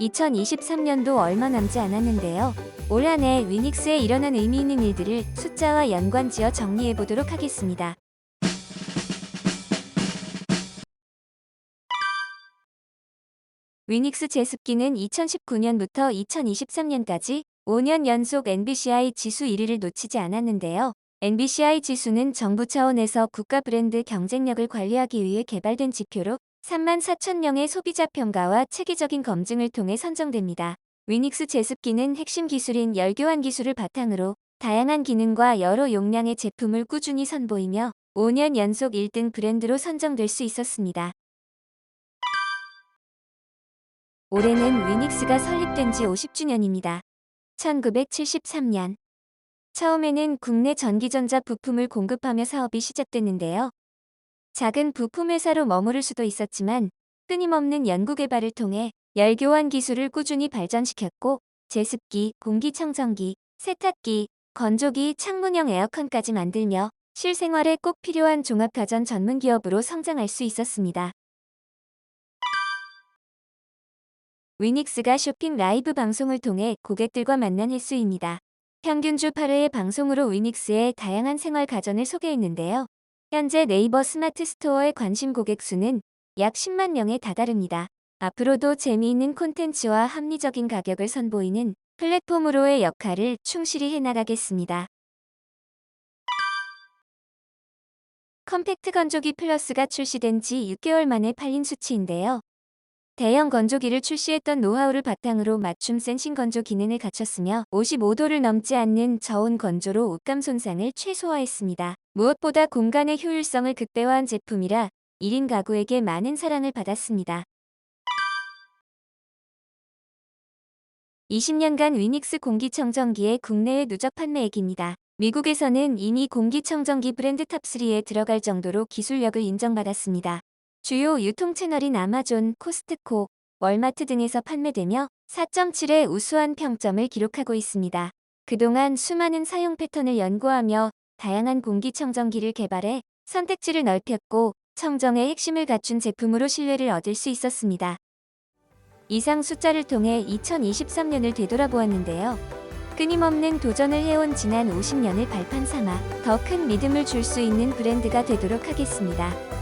2023년도 얼마 남지 않았는데요. 올 한해 위닉스에 일어난 의미 있는 일들을 숫자와 연관 지어 정리해 보도록 하겠습니다. 위닉스 제습기는 2019년부터 2023년까지 5년 연속 NBCI 지수 1위를 놓치지 않았는데요. NBCI 지수는 정부 차원에서 국가 브랜드 경쟁력을 관리하기 위해 개발된 지표로 3만 4천 명의 소비자 평가와 체계적인 검증을 통해 선정됩니다. 위닉스 제습기는 핵심 기술인 열교환 기술을 바탕으로 다양한 기능과 여러 용량의 제품을 꾸준히 선보이며 5년 연속 1등 브랜드로 선정될 수 있었습니다. 올해는 위닉스가 설립된 지 50주년입니다. 1973년. 처음에는 국내 전기전자 부품을 공급하며 사업이 시작됐는데요. 작은 부품 회사로 머무를 수도 있었지만 끊임없는 연구개발을 통해 열교환 기술을 꾸준히 발전시켰고 제습기, 공기청정기, 세탁기, 건조기, 창문형 에어컨까지 만들며 실생활에 꼭 필요한 종합가전 전문 기업으로 성장할 수 있었습니다. 위닉스가 쇼핑 라이브 방송을 통해 고객들과 만난 횟수입니다. 평균 주 8회의 방송으로 위닉스의 다양한 생활 가전을 소개했는데요. 현재 네이버 스마트 스토어의 관심 고객 수는 약 10만 명에 다다릅니다. 앞으로도 재미있는 콘텐츠와 합리적인 가격을 선보이는 플랫폼으로의 역할을 충실히 해나가겠습니다. 컴팩트 건조기 플러스가 출시된 지 6개월 만에 팔린 수치인데요. 대형 건조기를 출시했던 노하우를 바탕으로 맞춤 센싱 건조 기능을 갖췄으며 55도를 넘지 않는 저온 건조로 옷감 손상을 최소화했습니다. 무엇보다 공간의 효율성을 극대화한 제품이라 1인 가구에게 많은 사랑을 받았습니다. 20년간 위닉스 공기청정기의 국내외 누적 판매액입니다. 미국에서는 이미 공기청정기 브랜드 탑3에 들어갈 정도로 기술력을 인정받았습니다. 주요 유통 채널인 아마존, 코스트코, 월마트 등에서 판매되며 4.7의 우수한 평점을 기록하고 있습니다. 그동안 수많은 사용 패턴을 연구하며 다양한 공기청정기를 개발해 선택지를 넓혔고 청정의 핵심을 갖춘 제품으로 신뢰를 얻을 수 있었습니다. 이상 숫자를 통해 2023년을 되돌아보았는데요. 끊임없는 도전을 해온 지난 50년을 발판 삼아 더 큰 믿음을 줄 수 있는 브랜드가 되도록 하겠습니다.